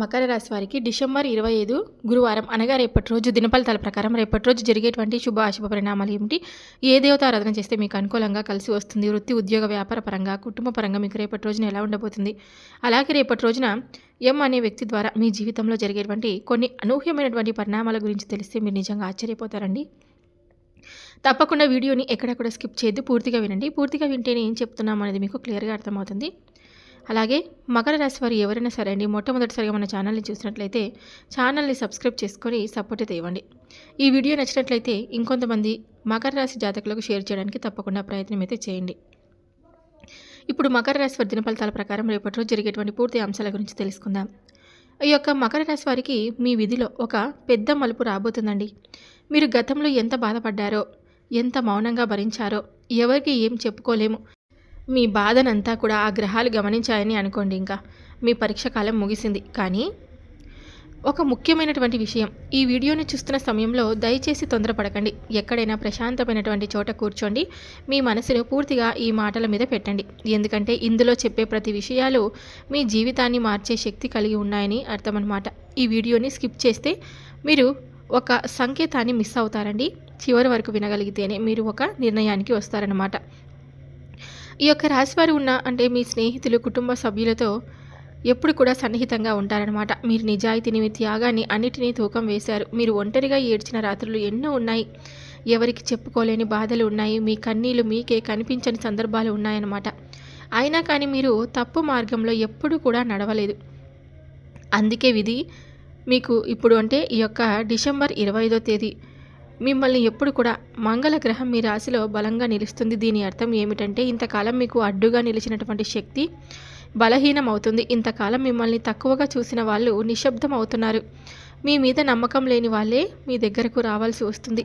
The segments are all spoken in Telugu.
మకర రాశి వారికి డిసెంబర్ ఇరవై ఐదు గురువారం అనగా రేపటి రోజు దినఫలితాల ప్రకారం రేపటి రోజు జరిగేటువంటి శుభ అశుభ పరిణామాలు ఏమిటి? ఏ దేవత ఆరాధన చేస్తే మీకు అనుకూలంగా కలిసి వస్తుంది? వృత్తి ఉద్యోగ వ్యాపార పరంగా కుటుంబ పరంగా మీకు రేపటి రోజున ఎలా ఉండబోతుంది? అలాగే రేపటి రోజున ఎం అనే వ్యక్తి ద్వారా మీ జీవితంలో జరిగేటువంటి కొన్ని అనూహ్యమైనటువంటి పరిణామాల గురించి తెలిస్తే మీరు నిజంగా ఆశ్చర్యపోతారండి. తప్పకుండా వీడియోని ఎక్కడెక్కడ స్కిప్ చేయొద్దు పూర్తిగా వినండి. పూర్తిగా వింటేనే ఏం చెప్తున్నాం అనేది మీకు క్లియర్గా అర్థమవుతుంది. అలాగే మకర రాశి వారు ఎవరైనా సరే అండి మొట్టమొదటిసారిగా మన ఛానల్ని చూసినట్లయితే ఛానల్ని సబ్స్క్రైబ్ చేసుకొని సపోర్ట్ అయితే ఇవ్వండి. ఈ వీడియో నచ్చినట్లయితే ఇంకొంతమంది మకర రాశి జాతకులకు షేర్ చేయడానికి తప్పకుండా ప్రయత్నం అయితే చేయండి. ఇప్పుడు మకర రాశి వారి దినఫలితాల ప్రకారం రేపటి రోజు జరిగేటువంటి పూర్తి అంశాల గురించి తెలుసుకుందాం. ఈ యొక్క మకర రాశి వారికి మీ విధిలో ఒక పెద్ద మలుపు రాబోతుందండి. మీరు గతంలో ఎంత బాధపడ్డారో ఎంత మౌనంగా భరించారో ఎవరికి ఏం చెప్పుకోలేము. మీ బాధనంతా కూడా ఆ గ్రహాలు గమనించాయని అనుకోండి ఇంకా. మీ పరీక్ష కాలం ముగిసింది. కానీ ఒక ముఖ్యమైనటువంటి విషయం ఈ వీడియోని చూస్తున్న సమయంలో దయచేసి తొందరపడకండి. ఎక్కడైనా ప్రశాంతమైనటువంటి చోట కూర్చోండి. మీ మనసును పూర్తిగా ఈ మాటల మీద పెట్టండి. ఎందుకంటే ఇందులో చెప్పే ప్రతి విషయాలు మీ జీవితాన్ని మార్చే శక్తి కలిగి ఉన్నాయని అర్థమన్నమాట. ఈ వీడియోని స్కిప్ చేస్తే మీరు ఒక సంకేతాన్ని మిస్ అవుతారండి. చివరి వరకు వినగలిగితేనే మీరు ఒక నిర్ణయానికి వస్తారన్నమాట. ఈ యొక్క రాశివారు ఉన్న అంటే మీ స్నేహితులు కుటుంబ సభ్యులతో ఎప్పుడు కూడా సన్నిహితంగా ఉంటారనమాట మీరు నిజాయితీని మీ త్యాగాన్ని అన్నిటినీ తూకం వేశారు. మీరు ఒంటరిగా ఏడ్చిన రాత్రులు ఎన్నో ఉన్నాయి. ఎవరికి చెప్పుకోలేని బాధలు ఉన్నాయి. మీ కన్నీళ్ళు మీకే కనిపించని సందర్భాలు ఉన్నాయన్నమాట. అయినా కానీ మీరు తప్పు మార్గంలో ఎప్పుడు కూడా నడవలేదు. అందుకే విధి మీకు ఇప్పుడు అంటే ఈ యొక్క డిసెంబర్ ఇరవై ఐదో తేదీ మిమ్మల్ని ఎప్పుడు కూడా మంగళ గ్రహం మీ రాశిలో బలంగా నిలుస్తుంది. దీని అర్థం ఏమిటంటే ఇంతకాలం మీకు అడ్డుగా నిలిచినటువంటి శక్తి బలహీనం అవుతుంది. ఇంతకాలం మిమ్మల్ని తక్కువగా చూసిన వాళ్ళు నిశ్శబ్దం అవుతున్నారు. మీ మీద నమ్మకం లేని వాళ్ళే మీ దగ్గరకు రావాల్సి వస్తుంది.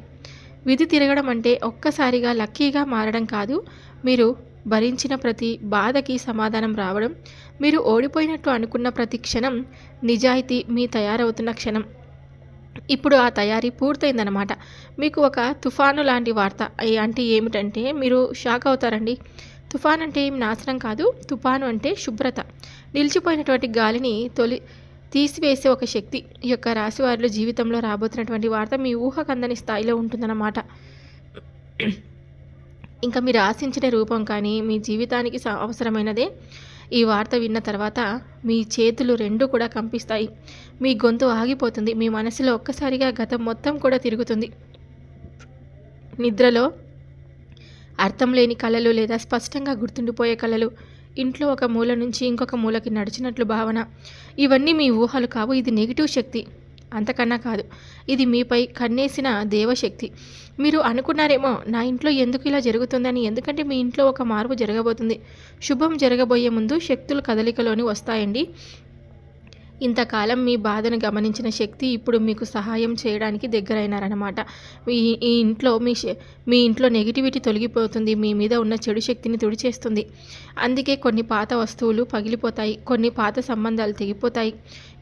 విధి తిరగడం అంటే ఒక్కసారిగా లక్కీగా మారడం కాదు. మీరు భరించిన ప్రతి బాధకి సమాధానం రావడం మీరు ఓడిపోయినట్టు అనుకున్న ప్రతి క్షణం నిజాయితీ మీ తయారవుతున్న క్షణం. ఇప్పుడు ఆ తయారీ పూర్తయిందనమాట మీకు ఒక తుఫాను లాంటి వార్త అంటే ఏమిటంటే మీరు షాక్ అవుతారండి. తుఫాన్ అంటే ఏం నాశనం కాదు తుఫాను అంటే శుభ్రత. నిలిచిపోయినటువంటి గాలిని తొలి తీసివేసే ఒక శక్తి ఈ యొక్క రాశి వారిలో జీవితంలో రాబోతున్నటువంటి వార్త మీ ఊహకందని స్థాయిలో ఉంటుందన్నమాట. ఇంకా మీరు ఆశించిన రూపం కానీ మీ జీవితానికి అవసరమైనదే ఈ వార్త విన్న తర్వాత మీ చేతులు రెండు కూడా కంపిస్తాయి. మీ గొంతు ఆగిపోతుంది. మీ మనసులో ఒక్కసారిగా గతం మొత్తం కూడా తిరుగుతుంది. నిద్రలో అర్థం లేని కళలు లేదా స్పష్టంగా గుర్తుండిపోయే కళలు ఇంట్లో ఒక మూల నుంచి ఇంకొక మూలకి నడిచినట్లు భావన. ఇవన్నీ మీ ఊహలు కావు. ఇది నెగిటివ్ శక్తి. అంతకన్నా కాదు. ఇది మీపై కన్నేసిన దేవశక్తి. మీరు అనుకున్నారేమో నా ఇంట్లో ఎందుకు ఇలా జరుగుతుందని. ఎందుకంటే మీ ఇంట్లో ఒక మార్పు జరగబోతుంది. శుభం జరగబోయే ముందు శక్తులు కదలికలోని వస్తాయండి. ఇంతకాలం మీ బాధను గమనించిన శక్తి ఇప్పుడు మీకు సహాయం చేయడానికి దగ్గరైనారనమాట మీ ఈ ఇంట్లో మీ మీ ఇంట్లో నెగిటివిటీ తొలగిపోతుంది. మీ మీద ఉన్న చెడు శక్తిని తుడిచేస్తుంది. అందుకే కొన్ని పాత వస్తువులు పగిలిపోతాయి. కొన్ని పాత సంబంధాలు తెగిపోతాయి.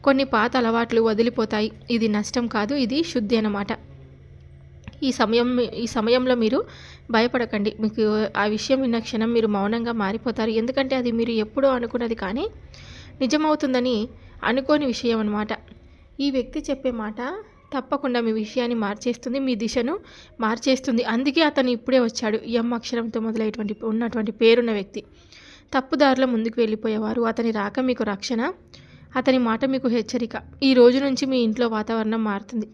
కొన్ని పాత అలవాట్లు వదిలిపోతాయి. ఇది నష్టం కాదు ఇది శుద్ధి అన్నమాట. ఈ సమయం ఈ సమయంలో మీరు భయపడకండి. మీకు ఆ విషయం విన్న క్షణం మీరు మౌనంగా మారిపోతారు. ఎందుకంటే అది మీరు ఎప్పుడో అనుకున్నది కానీ నిజమవుతుందని అనుకోని విషయం అన్నమాట. ఈ వ్యక్తి చెప్పే మాట తప్పకుండా మీ విషయాన్ని మార్చేస్తుంది మీ దిశను మార్చేస్తుంది. అందుకే అతను ఇప్పుడే వచ్చాడు. ఎం అక్షరంతో మొదలైనటువంటి ఉన్నటువంటి పేరున్న వ్యక్తి. తప్పుదారిలో ముందుకు వెళ్ళిపోయేవారు. అతని రాక మీకు రక్షణ అతని మాట మీకు హెచ్చరిక. ఈ రోజు నుంచి మీ ఇంట్లో వాతావరణం మారుతుంది.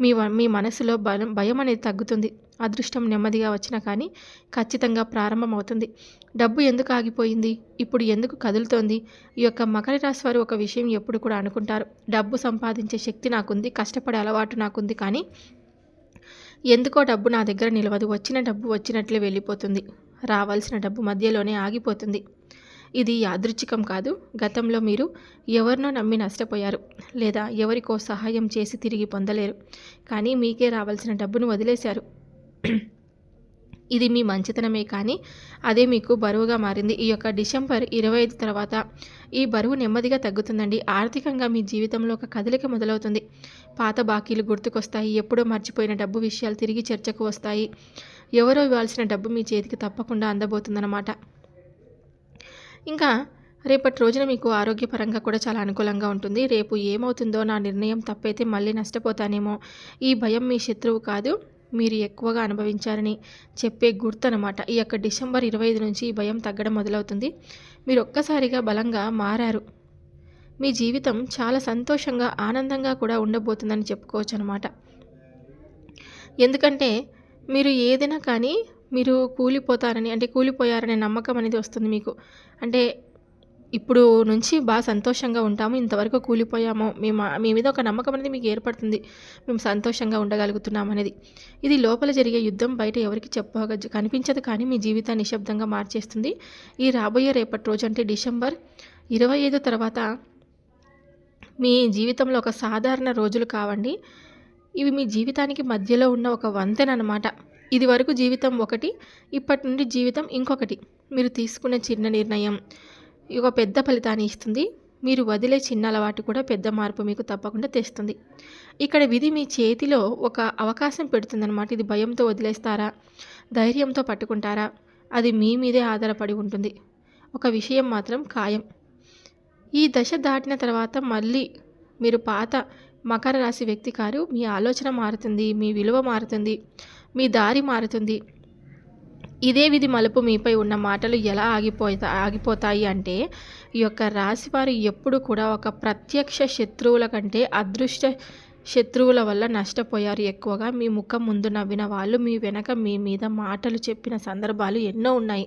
మీ వ- మీ మనసులో భయం భయం అనేది తగ్గుతుంది. అదృష్టం నెమ్మదిగా వచ్చినా కానీ ఖచ్చితంగా ప్రారంభమవుతుంది. డబ్బు ఎందుకు ఆగిపోయింది? ఇప్పుడు ఎందుకు కదులుతోంది? ఈ యొక్క మకర రాశి వారు ఒక విషయం ఎప్పుడు కూడా అనుకుంటారు. డబ్బు సంపాదించే శక్తి నాకుంది కష్టపడే అలవాటు నాకుంది కానీ ఎందుకో డబ్బు నా దగ్గర నిలవదు. వచ్చిన డబ్బు వచ్చినట్లే వెళ్ళిపోతుంది. రావాల్సిన డబ్బు మధ్యలోనే ఆగిపోతుంది. ఇది యాదృచ్ఛికం కాదు. గతంలో మీరు ఎవరినో నమ్మి నష్టపోయారు లేదా ఎవరికో సహాయం చేసి తిరిగి పొందలేరు. కానీ మీకే రావాల్సిన డబ్బును వదిలేశారు. ఇది మీ మంచితనమే కానీ అదే మీకు బరువుగా మారింది. ఈ యొక్క డిసెంబర్ ఇరవై ఐదు తర్వాత ఈ బరువు నెమ్మదిగా తగ్గుతుందండి. ఆర్థికంగా మీ జీవితంలో ఒక కదలిక మొదలవుతుంది. పాత బాకీలు గుర్తుకొస్తాయి. ఎప్పుడో మర్చిపోయిన డబ్బు విషయాలు తిరిగి చర్చకు వస్తాయి. ఎవరో ఇవ్వాల్సిన డబ్బు మీ చేతికి తప్పకుండా అందబోతుందన్నమాట. ఇంకా రేపటి రోజున మీకు ఆరోగ్యపరంగా కూడా చాలా అనుకూలంగా ఉంటుంది. రేపు ఏమవుతుందో నా నిర్ణయం తప్పైతే మళ్ళీ నష్టపోతానేమో. ఈ భయం మీ శత్రువు కాదు. మీరు ఎక్కువగా అనుభవించారని చెప్పే గుర్తు అనమాట ఈ యొక్క డిసెంబర్ ఇరవై ఐదు నుంచి ఈ భయం తగ్గడం మొదలవుతుంది. మీరు ఒక్కసారిగా బలంగా మారారు. మీ జీవితం చాలా సంతోషంగా ఆనందంగా కూడా ఉండబోతుందని చెప్పుకోవచ్చు అనమాట ఎందుకంటే మీరు ఏదైనా కానీ మీరు కూలిపోతారని అంటే కూలిపోయారనే నమ్మకం అనేది వస్తుంది మీకు. అంటే ఇప్పుడు నుంచి బాగా సంతోషంగా ఉంటాము ఇంతవరకు కూలిపోయాము. మేము మీ మీద ఒక నమ్మకం అనేది మీకు ఏర్పడుతుంది. మేము సంతోషంగా ఉండగలుగుతున్నాం అనేది. ఇది లోపల జరిగే యుద్ధం బయట ఎవరికి చెప్పగ కనిపించదు కానీ మీ జీవితాన్ని నిశ్శబ్దంగా మార్చేస్తుంది. ఈ రాబోయే రేపటి రోజు అంటే డిసెంబర్ ఇరవై ఐదు తర్వాత మీ జీవితంలో ఒక సాధారణ రోజులు కావండి. ఇవి మీ జీవితానికి మధ్యలో ఉన్న ఒక వంతెన అనమాట ఇది వరకు జీవితం ఒకటి ఇప్పటి నుండి జీవితం ఇంకొకటి. మీరు తీసుకునే చిన్న నిర్ణయం. ఒక పెద్ద ఫలితాన్ని ఇస్తుంది. మీరు వదిలే చిన్న అలవాటు కూడా పెద్ద మార్పు మీకు తప్పకుండా తెస్తుంది. ఇక్కడ విధి మీ చేతిలో ఒక అవకాశం పెడుతుందన్నమాట. ఇది భయంతో వదిలేస్తారా? ధైర్యంతో పట్టుకుంటారా? అది మీ మీదే ఆధారపడి ఉంటుంది. ఒక విషయం మాత్రం ఖాయం. ఈ దశ దాటిన తర్వాత మళ్ళీ మీరు పాత మకర రాశి వ్యక్తి కారు మీ ఆలోచన మారుతుంది మీ విలువ మారుతుంది మీ దారి మారుతుంది. ఇదే విధి మలుపు మీపై ఉన్న మాటలు ఎలా ఆగిపోతా ఆగిపోతాయి అంటే ఈ యొక్క రాశివారు ఎప్పుడు కూడా ఒక ప్రత్యక్ష శత్రువుల కంటే అదృష్ట శత్రువుల వల్ల నష్టపోయారు ఎక్కువగా. మీ ముఖం ముందు నవ్విన వాళ్ళు మీ వెనక మీ మీద మాటలు చెప్పిన సందర్భాలు ఎన్నో ఉన్నాయి.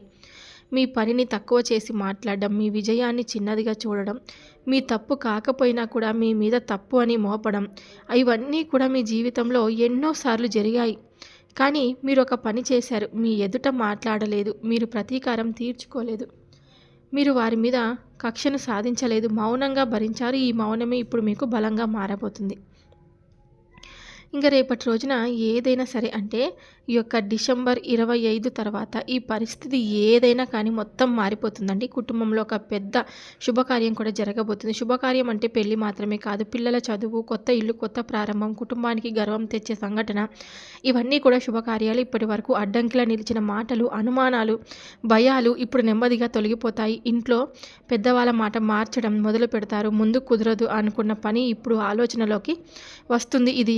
మీ పనిని తక్కువ చేసి మాట్లాడడం మీ విజయాన్ని చిన్నదిగా చూడడం మీ తప్పు కాకపోయినా కూడా మీ మీద తప్పు అని మోపడం ఇవన్నీ కూడా మీ జీవితంలో ఎన్నోసార్లు జరిగాయి. కానీ మీరు ఒక పని చేశారు. మీ ఎదుట మాట్లాడలేదు. మీరు ప్రతీకారం తీర్చుకోలేదు. మీరు వారి మీద కక్షను సాధించలేదు. మౌనంగా భరించారు. ఈ మౌనమే ఇప్పుడు మీకు బలంగా మారబోతుంది. ఇంకా రేపటి రోజున ఏదైనా సరే అంటే ఈ యొక్క డిసెంబర్ ఇరవై ఐదు తర్వాత ఈ పరిస్థితి ఏదైనా కానీ మొత్తం మారిపోతుందండి. కుటుంబంలో ఒక పెద్ద శుభకార్యం కూడా జరగబోతుంది. శుభకార్యం అంటే పెళ్ళి మాత్రమే కాదు పిల్లల చదువు కొత్త ఇల్లు కొత్త ప్రారంభం కుటుంబానికి గర్వం తెచ్చే సంఘటన ఇవన్నీ కూడా శుభకార్యాలు. ఇప్పటి వరకు అడ్డంకిలా నిలిచిన మాటలు అనుమానాలు భయాలు ఇప్పుడు నెమ్మదిగా తొలగిపోతాయి. ఇంట్లో పెద్దవాళ్ళ మాట మార్చడం మొదలు పెడతారు ముందు కుదరదు అనుకున్న పని ఇప్పుడు ఆలోచనలోకి వస్తుంది. ఇది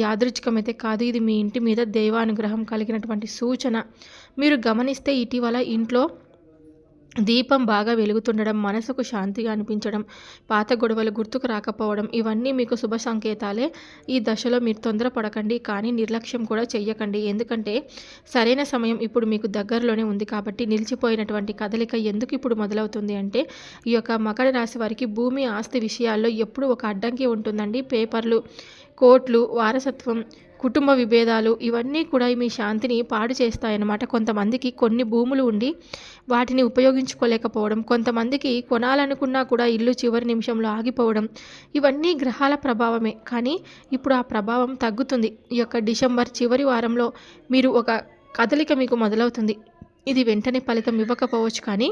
అయితే కాదు. ఇది మీ ఇంటి మీద దైవానుగ్రహం కలిగినటువంటి సూచన. మీరు గమనిస్తే ఇటీవల ఇంట్లో దీపం బాగా వెలుగుతుండడం మనసుకు శాంతిగా అనిపించడం పాత గొడవలు గుర్తుకు రాకపోవడం ఇవన్నీ మీకు శుభ సంకేతాలే. ఈ దశలో మీరు తొందరపడకండి కానీ నిర్లక్ష్యం కూడా చెయ్యకండి. ఎందుకంటే సరైన సమయం ఇప్పుడు మీకు దగ్గరలోనే ఉంది కాబట్టి నిలిచిపోయినటువంటి కదలిక ఎందుకు ఇప్పుడు మొదలవుతుంది అంటే ఈ యొక్క మకర రాశి వారికి భూమి ఆస్తి విషయాల్లో ఎప్పుడు ఒక అడ్డంకి ఉంటుందండి. పేపర్లు కోట్లు వారసత్వం కుటుంబ విభేదాలు ఇవన్నీ కూడా మీ శాంతిని పాడు చేస్తాయన్నమాట. కొంతమందికి కొన్ని భూములు ఉండి వాటిని ఉపయోగించుకోలేకపోవడం కొంతమందికి కొనాలనుకున్నా కూడా ఇల్లు చివరి నిమిషంలో ఆగిపోవడం ఇవన్నీ గ్రహాల ప్రభావమే. కానీ ఇప్పుడు ఆ ప్రభావం తగ్గుతుంది. ఈ యొక్క డిసెంబర్ చివరి వారంలో మీరు ఒక కదలిక మీకు మొదలవుతుంది. ఇది వెంటనే ఫలితం ఇవ్వకపోవచ్చు కానీ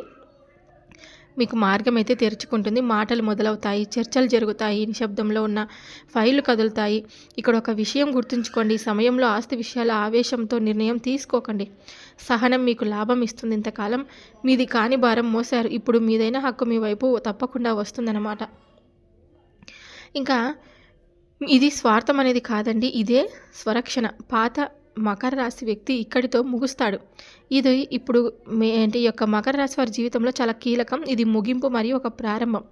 మీకు మార్గం అయితే తెరుచుకుంటుంది. మాటలు మొదలవుతాయి చర్చలు జరుగుతాయి నిశ్శబ్దంలో ఉన్న ఫైళ్ళు కదులుతాయి. ఇక్కడ ఒక విషయం గుర్తుంచుకోండి. సమయంలో ఆస్తి విషయాల ఆవేశంతో నిర్ణయం తీసుకోకండి. సహనం మీకు లాభం ఇస్తుంది ఇంతకాలం. మీది కాని భారం మోసారు ఇప్పుడు మీదైన హక్కు మీ వైపు తప్పకుండా వస్తుందన్నమాట. ఇంకా ఇది స్వార్థం అనేది కాదండి. ఇదే స్వరక్షణ. పాత మకర రాశి వ్యక్తి ఇక్కడితో ముగుస్తాడు. ఇది ఇప్పుడు ఏంటి అంటే యొక్క మకర రాశి వారి జీవితంలో చాలా కీలకం. ఇది ముగింపు మరియు ఒక ప్రారంభం.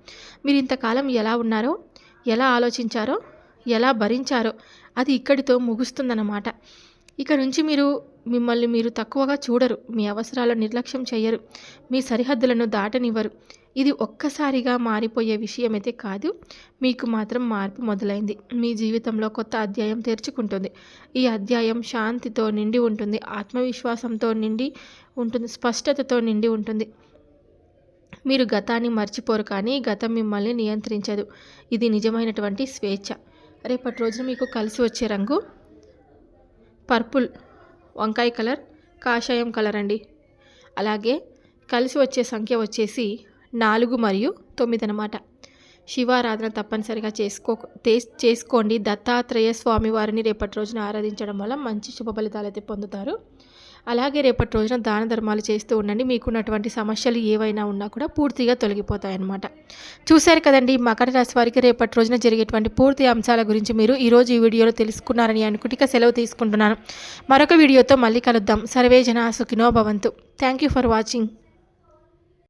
మీరు ఇంతకాలం ఎలా ఉన్నారో ఎలా ఆలోచించారో ఎలా భరించారో అది ఇక్కడితో ముగుస్తుందన్నమాట. ఇక నుంచి మీరు మిమ్మల్ని మీరు తక్కువగా చూడరు. మీ అవసరాలను నిర్లక్ష్యం చేయరు. మీ సరిహద్దులను దాటనివ్వరు. ఇది ఒక్కసారిగా మారిపోయే విషయం అయితే కాదు. మీకు మాత్రం మార్పు మొదలైంది. మీ జీవితంలో కొత్త అధ్యాయం తెరుచుకుంటుంది. ఈ అధ్యాయం శాంతితో నిండి ఉంటుంది. ఆత్మవిశ్వాసంతో నిండి ఉంటుంది. స్పష్టతతో నిండి ఉంటుంది. మీరు గతాన్ని మర్చిపోరు కానీ గతం మిమ్మల్ని నియంత్రించదు. ఇది నిజమైనటువంటి స్వేచ్ఛ. రేపటి రోజున మీకు కలిసి వచ్చే రంగు పర్పుల్ వంకాయ కలర్ కాషాయం కలర్ అండి. అలాగే కలిసి వచ్చే సంఖ్య వచ్చేసి నాలుగు మరియు తొమ్మిది అనమాట శివారాధన తప్పనిసరిగా చేసుకో చేసుకోండి. దత్తాత్రేయ స్వామి వారిని రేపటి రోజున ఆరాధించడం వల్ల మంచి శుభ ఫలితాలు అయితే పొందుతారు. అలాగే రేపటి రోజున దాన ధర్మాలు చేస్తూ ఉండండి. మీకున్నటువంటి సమస్యలు ఏవైనా ఉన్నా కూడా పూర్తిగా తొలగిపోతాయి అన్నమాట చూశారు కదండి మకర రాశి వారికి రేపటి రోజున జరిగేటువంటి పూర్తి అంశాల గురించి మీరు ఈరోజు ఈ వీడియోలో తెలుసుకున్నారని అనుకుంటే సెలవు తీసుకుంటున్నాను. మరొక వీడియోతో మళ్ళీ కలుద్దాం. సర్వే జన సుఖినో భవంతు. Thank you for watching